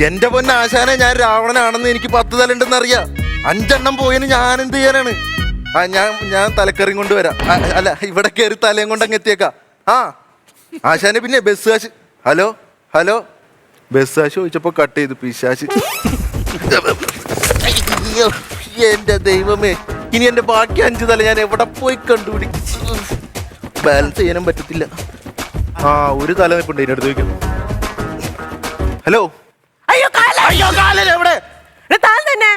എന്റെ പൊന്നെ ആശാനെ ഞാൻ രാവണനാണെന്ന് എനിക്ക് പത്ത് തല ഉണ്ടെന്ന് അറിയാം അഞ്ചെണ്ണം പോയതിന് ഞാൻ എന്ത് ചെയ്യാനാണ്? ആ ഞാൻ ഞാൻ തലക്കറിയും കൊണ്ട് വരാം. ആ, അല്ല ഇവിടെ കയറി തലയും കൊണ്ട് അങ്ങ് എത്തിയേക്കാം. ആ ആശാനെ പിന്നെ ബസ് കാശ്. Hello hello. ബസ് കാശ് ചോദിച്ചപ്പോ കട്ട് ചെയ്തു പിശാശ്. എന്റെ ദൈവമേ. ഇനി എന്റെ ബാക്കി അഞ്ച് തല ഞാൻ എവിടെ പോയി കണ്ടുപിടിക്കും? ബാലൻസ് ചെയ്യാനും പറ്റത്തില്ല. ആ ഒരു തല നിപ്പുണ്ട് ഇതിനടുത്ത് വയ്ക്കും. ഹലോ. അയ്യോ അയ്യോ കാലൻ എവിടെ? എടാ, താൻ തന്നെ.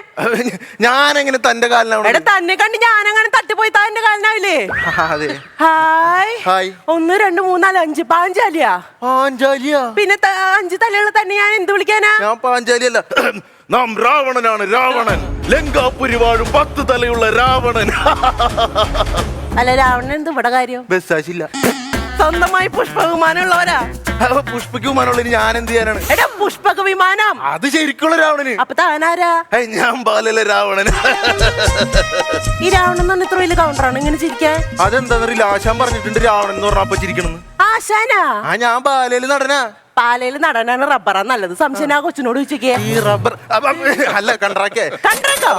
ഞാൻ എങ്ങനെ തന്റെ കാലിനാണ് തന്നെ കണ്ട് ഞാനങ്ങനെ തട്ടിപ്പോയി താന്റെ കാലിനാവില്ലേ? ഹായ്. ഹായ്. ഒന്ന് രണ്ട് മൂന്നാൽ അഞ്ച്. പാഞ്ചാലിയാ? പാഞ്ചാലിയാ? പിന്നെ അഞ്ച് തലയുള്ള തന്നെ ഞാൻ എന്ത് വിളിക്കാനാ? ഞാൻ പാഞ്ചാലിയല്ല. നാം രാവണനാണ് രാവണൻ. ലങ്കാപുരി വാഴും പത്ത് തലയുള്ള രാവണൻ. അല്ല രാവണൻ എന്ത് ഇവിടെ കാര്യം? ബസ്സാശില്ല സ്വന്തമായി പുഷ്പ വിമാനമുള്ളവരാ പുഷ്പക്ക് വിമാനമുള്ള ഞാൻ എന്ത് ചെയ്യാനാണ്? എടാ പുഷ്പക വിമാനം അത് ശരിക്കുള്ള രാവണന്. അപ്പൊ താനാരാ? ഏയ്, ഞാൻ ബാലല രാവണൻ ഈ രാവണൻ എന്ന് പറഞ്ഞ ഇത്ര വലിയ കൗണ്ടറാണ് ഇങ്ങനെ ചിരിക്കാൻ അതെന്താന്നറിയില്ല. ആശാൻ പറഞ്ഞിട്ടുണ്ട് രാവണൻ എന്ന് പറഞ്ഞാൽ അപ്പൊ ചിരിക്കണെന്ന് ആശാനാ? ആ ഞാൻ ബാലയിൽ നടനാ. പാലയിൽ നടനാണ് റബ്ബറാ നല്ലത്. സംശയം ആ കൊച്ചിനോട് ചോദിക്കേ ഈ റബ്ബർ അപ്പ, അല്ല കണ്ട്രാക്കേ കണ്ടോ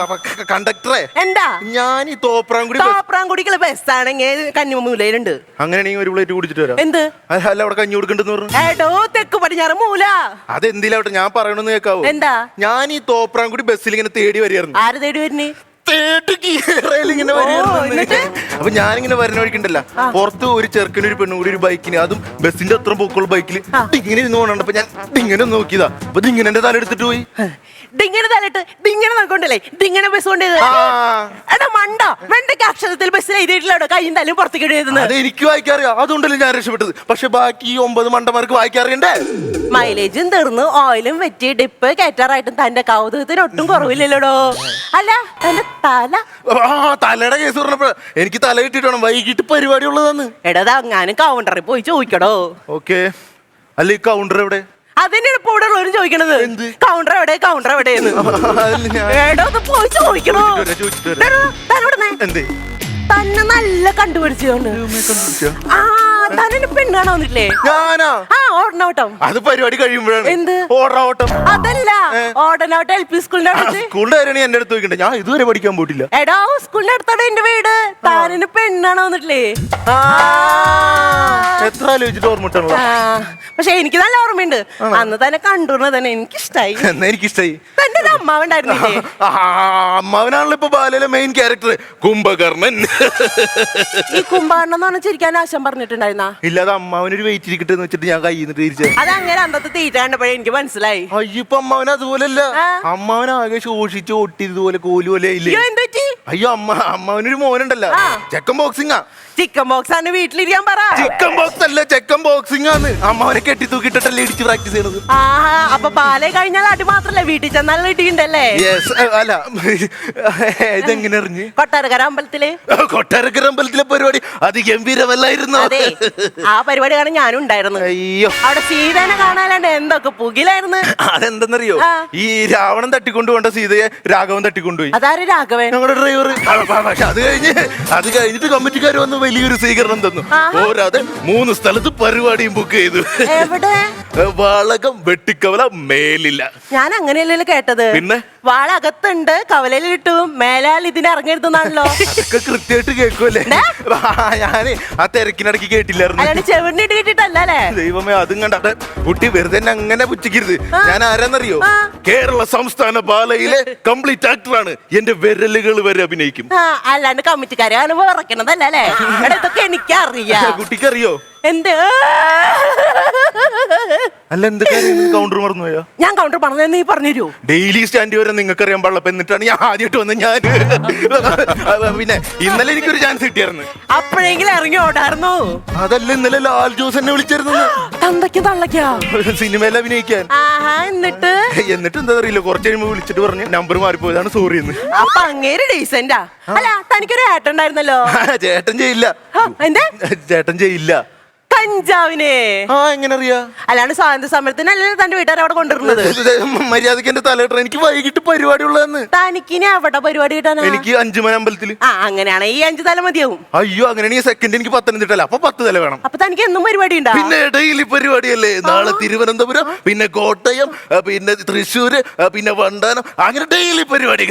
കണ്ടക്ടറെ എന്താ? ഞാൻ ഈ തോപ്രാംകുടി ബസ്- തോപ്രാംകുടിക്കുള്ള ബസ്സാണെങ്കിൽ കന്നിമൂലയിലുണ്ട് അങ്ങനെയാണെങ്കിൽ ഒരു പ്ലേറ്റ് കുടിച്ചിട്ട് വരാം. എന്ത്? അല്ല അല്ല, അവിടെ കഞ്ഞി കൊടുക്കണ്ടെന്ന് പറഞ്ഞു. ഏടോ തെക്ക് പടിഞ്ഞാറ് മൂല. അതെന്തിലാവട്ടെ ഞാൻ പറയണെന്ന് കേൾക്കാവോ എന്താ? ഞാൻ ഈ തോപ്രാംകുടി ബസ്സിൽ ഇങ്ങനെ തേടി വരികയായിരുന്നു. ആര് തേടി വരുന്നേ വരികയായിരുന്നു? അപ്പൊ ഞാനിങ്ങനെ വരുന്ന വഴിക്കുണ്ടല്ല. പുറത്ത് ഒരു ചെറുക്കനും ഒരു പെണ്ണും കൂടി ഒരു ബൈക്കിന് അതും ബസ്സിന്റെ അത്ര പൊക്കുള്ള ബൈക്കിൽ ഇങ്ങനെ ഇരുന്ന് പോകണുണ്ട് അപ്പൊ ഞാൻ ഇങ്ങനെ നോക്കിയതാ. അപ്പൊ ഇങ്ങനെ എന്റെ തല എടുത്തിട്ട് പോയി. ഡിങ്ങനെ തലയിട്ട് ഡിങ്ങനെ നോക്കണ്ടല്ലേ ഡിങ്ങനെ ബസ് കൊണ്ടത് ആ. എടാ മണ്ട. വെണ്ടയ്ക്ക് അക്ഷരത്തിൽ ബസ്സിൽ എഴുതിയിട്ടില്ല കയ്യും തലയും പുറത്തേക്ക് എഴുതുന്നത് അത് എനിക്ക് വായിക്കാറിയാം. അതുകൊണ്ടല്ലേ ഞാൻ രക്ഷപ്പെട്ടത്. പക്ഷെ ബാക്കി ഒമ്പത് മണ്ടന്മാർക്ക് വായിക്കാറിയണ്ടേ? മൈലേജും തീർന്ന്. ഓയിലും വെറ്റി ഡിപ്പ് കയറ്റാറായിട്ടും തന്റെ കൗതുകത്തിന് ഒട്ടും കുറവില്ലല്ലോടോ? അല്ല തന്റെ തല ആ തലയുടെ കേസ് പറഞ്ഞപ്പോ എനിക്ക് തല കിട്ടിട്ടാണ് വൈകിട്ട് പരിപാടി ഉള്ളതെന്ന് എടാ അങ്ങാനും കൗണ്ടറിൽ പോയി ചോദിക്കടോ. ഓക്കെ. അല്ല ഈ കൗണ്ടർ എവിടെ? അതിനാണ് ഇപ്പൊ ഇവിടെ ഉള്ളവരും ചോദിക്കണത്. കൗണ്ടർ എവിടെ കൗണ്ടർ എവിടെയെന്ന്. എടോ ഒന്ന് പോയി ചോദിക്കണോ തന്നെ നല്ല കണ്ടുപിടിച്ചോണ്ട് ആ തന്നെ പെണ്ണ് കാണാൻ വന്നിട്ടില്ലേ ഞാനാ? ആ ഓടനോട്ടം അത് പരിപാടി കഴിയുമ്പോഴാണ്. എന്ത്? അതല്ല ഓടനോട്ടം എൽ പി സ്കൂളിന്റെ അടുത്ത്. സ്കൂളിന്റെ കാര്യമാണ് എന്റെ അടുത്ത് ചോദിക്കണ്ടേ? ഞാൻ ഇതുവരെ പഠിക്കാൻ പോയിട്ടില്ല. എടാ സ്കൂളിന്റെ അടുത്താണ് എന്റെ വീട്? താനിന് പെണ്ണാണോ വന്നിട്ടില്ലേ? എത്ര ആലോചിച്ചിട്ട് ഓർമ്മട്ടാണല്ലോ ആ, പക്ഷെ എനിക്ക് നല്ല ഓർമ്മയുണ്ട്. അന്ന് തന്നെ കണ്ടുന്നത് തന്നെ എനിക്കിഷ്ടായി. എന്നാ എനിക്കിഷ്ടായി. തന്റെ അമ്മാവ് ഉണ്ടായിരുന്നില്ലേ അമ്മാവനാണല്ലോ ഇപ്പൊ ബാലയിലെ മെയിൻ ക്യാരക്ടർ കുംഭകർണൻ. ഈ കുംഭാണെന്ന് പറഞ്ഞ ചിരിക്കാൻ ആശം പറഞ്ഞിട്ടുണ്ടായിരുന്ന? ഇല്ലാതെ അമ്മാവനൊരു വെയിറ്റ് ഇരിക്കട്ടെ എന്ന് വെച്ചിട്ട് ഞാൻ നിന്ന് തിരിച്ചു. അതങ്ങനെ അന്നത്തെ തീറ്റ കണ്ടപ്പോഴേ എനിക്ക് മനസ്സിലായി. അയ്യപ്പ അമ്മാവൻ അതുപോലല്ല. ആ. അമ്മാവൻ ആകെ ശോഷിച്ച് ഒട്ടി ഇതുപോലെ കോൽ പോലെ ഇല്ലേ അയ്യോ അയ്യോ അമ്മ അമ്മാവനൊരു മോനുണ്ടല്ലോ. ആ. ചെക്കൻ ബോക്സിംഗാ ചിക്കൻ ബോക്സ് ആണ് വീട്ടിലിരിക്കാൻ പറ. ചിക്കൻ ബോക്സ് അല്ല ചെക്കൻ ബോക്സിംഗ് ആണ്. അമ്മാവനെ കെട്ടി തൂക്കിട്ടല്ലേ ഇടിച്ച് പ്രാക്ടീസ് ചെയ്യണത്. ആഹാ അപ്പൊ പാലേ കഴിഞ്ഞാൽ അടി മാത്രല്ലേ വീട്ടിൽ ചെന്നാൽ ഇടിയുണ്ടല്ലേ? യെസ് അല്ല ഇതെങ്ങനെ അറിഞ്ഞ് കൊട്ടാരക്കര അമ്പലത്തിൽ. കൊട്ടാരക്കര അമ്പലത്തിലെ പരിപാടി അതിഗംഭീരമല്ലായിരുന്നു? അതെ ആ പരിപാടി കാണാൻ ഞാനും ഉണ്ടായിരുന്നു അയ്യോ. അവിടെ സീതേനെ കാണാനാണ് എന്തൊക്കെ പുകിലായിരുന്നു. അതെന്തെന്നറിയോ? ഈ രാവണൻ തട്ടിക്കൊണ്ടുപോണ്ട സീതയെ രാഘവൻ തട്ടിക്കൊണ്ടുപോയി. അതാര് രാഘവൻ? ഞങ്ങളുടെ ഡ്രൈവർ പക്ഷെ അത് കഴിഞ്ഞ് അത് കഴിഞ്ഞിട്ട് കമ്മിറ്റിക്കാർ വന്ന് വലിയൊരു സ്വീകരണം തന്നു. പോരാതെ മൂന്ന് സ്ഥലത്ത് പരിപാടിയും ബുക്ക് ചെയ്തു. എവിടെ? വളകം വെട്ടിക്കവല മേലില്ല. ഞാൻ അങ്ങനെയല്ലല്ലോ കേട്ടത്. പിന്നെ? വാള അകത്തുണ്ട് കവലയിൽ കിട്ടും മേലാൽ ഇതിനെ ഇറങ്ങരുതെന്നാണല്ലോ അതൊക്കെ കൃത്യമായിട്ട് കേൾക്കുമല്ലേ. ഞാൻ ആ തിരക്കിനിടയ്ക്ക് കേട്ടില്ലായിരുന്നു. അല്ലാണ്ട് ചെവിടിനിട്ട് കിട്ടിട്ടല്ലേ ദൈവമേ അതും കണ്ടത് കുട്ടി വെറുതെ എന്നെ അങ്ങനെ പുച്ഛിക്കരുത്. ഞാൻ ആരാന്നറിയോ? ആ. കേരള സംസ്ഥാന ബാലയിലെ കംപ്ലീറ്റ് ആക്ടറാണ്. എന്റെ വിരലുകൾ വരെ അഭിനയിക്കും. ആ അല്ലാണ്ട് കമ്മിറ്റിക്കാരെ അനുഭവം ഇറക്കണതല്ലേ എടാ ഇതൊക്കെ എനിക്കറിയാം. കുട്ടിക്കറിയോ? എന്ത്? അല്ല എന്തൊക്കെ കൗണ്ടർ മറന്നുപോയോ ഞാൻ കൗണ്ടർ പറഞ്ഞത് നീ പറഞ്ഞുതരൂ? ഡെയിലി സ്റ്റാൻഡ് വരെ നിങ്ങൾക്ക് അറിയാൻ പാടില്ല അപ്പൊ എന്നിട്ടാണ് ഞാൻ ആദ്യമായിട്ട് വന്നത് ഞാൻ. പിന്നെ ഇന്നലെ എനിക്കൊരു ചാൻസ് കിട്ടിയായിരുന്നു. അപ്പോഴെങ്കിലും ഇറങ്ങി ഓടായിരുന്നു. അതല്ല ഇന്നലെ ലാൽ ജോസ് എന്നെ വിളിച്ചിരുന്നു തന്തയ്ക്ക് തള്ളയ്ക്കാ. സിനിമയിൽ അഭിനയിക്കാൻ. എന്നിട്ട്? എന്നിട്ട് എന്താ അറിയില്ല കുറച്ച് കഴിയുമ്പോൾ വിളിച്ചിട്ട് പറഞ്ഞു നമ്പർ മാറിപ്പോയതാണ് സോറി എന്ന്. അപ്പൊ അങ്ങേര് ഡീസന്റാ അല്ല തനിക്കൊരു ഏട്ടൻ ഉണ്ടായിരുന്നല്ലോ. ചേട്ടൻ ചെയ്യില്ല. എന്തേ? ചേട്ടൻ ചെയ്യില്ല. കഞ്ചാവിന്. ആ എങ്ങനെ അറിയാ അല്ലാണ്ട് സ്വാതന്ത്ര്യ സമരത്തിന് അല്ലെ തന്റെ വീട്ടുകാർ അവിടെ കൊണ്ടുവരുന്നത്? മര്യാദയ്ക്ക് എന്റെ തലയിട്ട എനിക്ക് വൈകിട്ട് പരിപാടി ഉള്ളതെന്ന് തനിക്കിനി അവിടെ പരിപാടി കിട്ടാനാ? എനിക്ക് അഞ്ചുമന അമ്പലത്തിൽ ആ അങ്ങനെയാണ് ഈ അഞ്ചു തല മതിയാവും. അയ്യോ അങ്ങനെയാണെങ്കിൽ സെക്കൻഡ് എനിക്ക് പത്തനംതിട്ടല്ല അപ്പൊ പത്ത് തല വേണം. അപ്പൊ തനിക്ക് എന്നും പരിപാടി ഉണ്ടാ പിന്നെ ഡെയിലി പരിപാടിയല്ലേ? നാളെ തിരുവനന്തപുരം പിന്നെ കോട്ടയം പിന്നെ തൃശ്ശൂര് പിന്നെ വണ്ടാനം. അങ്ങനെ ഡെയിലി പരിപാടി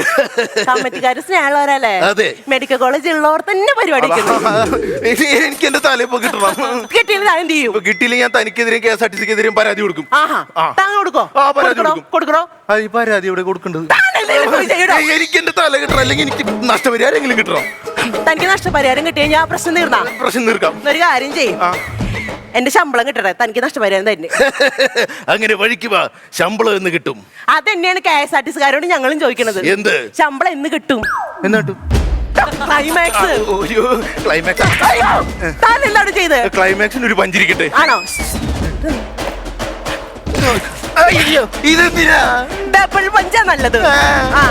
കമ്മിറ്റിക്കാര് സ്നേഹമുള്ളവരല്ലേ? അതെ. മെഡിക്കൽ കോളേജ് ഉള്ളവർ തന്നെ പരിപാടി എനിക്ക് എന്റെ തലയിപ്പോ കിട്ടണം. കിട്ടിയില്ല എന്ത് ചെയ്യും? ഇപ്പൊ കിട്ടിയില്ലെങ്കിൽ ഞാൻ തനിക്കെതിരെയും കെ എസ് ആർ ടി സിക്കെതിരെയും പരാതി കൊടുക്കും. ആഹാ. ആ. കൊടുക്കോ ആ, പരാതി കൊടുക്കണോ? കൊടുക്കും. കൊടുക്കണോ? ആ, ഈ പരാതി ഇവിടെ കൊടുക്കേണ്ടത്. താനല്ലേ പോയി. എനിക്ക് എന്റെ തല കിട്ടണം. അല്ലെങ്കിൽ എനിക്ക് നഷ്ടപരിഹാരെങ്കിലും കിട്ടണം? തനിക്ക് നഷ്ടപരിഹാരം കിട്ടിയ ഞാൻ പ്രശ്നം തീർന്നാ? പ്രശ്നം തീർക്കാം. ഒരു കാര്യം ചെയ്യും. ആ. എന്റെ ശമ്പളം കിട്ടട്ടെ? തനിക്ക് നഷ്ടപരിഹാരം തന്നെ. അങ്ങനെ വഴിക്ക് വാ. ശമ്പളം എന്ന് കിട്ടും. അത് തന്നെയാണ് കെ എസ് ആർ ടി സിക്കാരോട് ഞങ്ങളും ചോദിക്കുന്നത് എന്ത്? ശമ്പളം എന്ന് കിട്ടും. എന്നിട്ടും? ക്ലൈമാക്സ് ഒരു ക്ലൈമാക്സ് അയ്യോ താനെന്താണ് ചെയ്ത്? ക്ലൈമാക്സിന് ഒരു പഞ്ചിരിക്കട്ടെ. ആണോ? അയ്യോ ഇതെന്തിനാ? ഡബിൾ പഞ്ചാ നല്ലത്. ആ.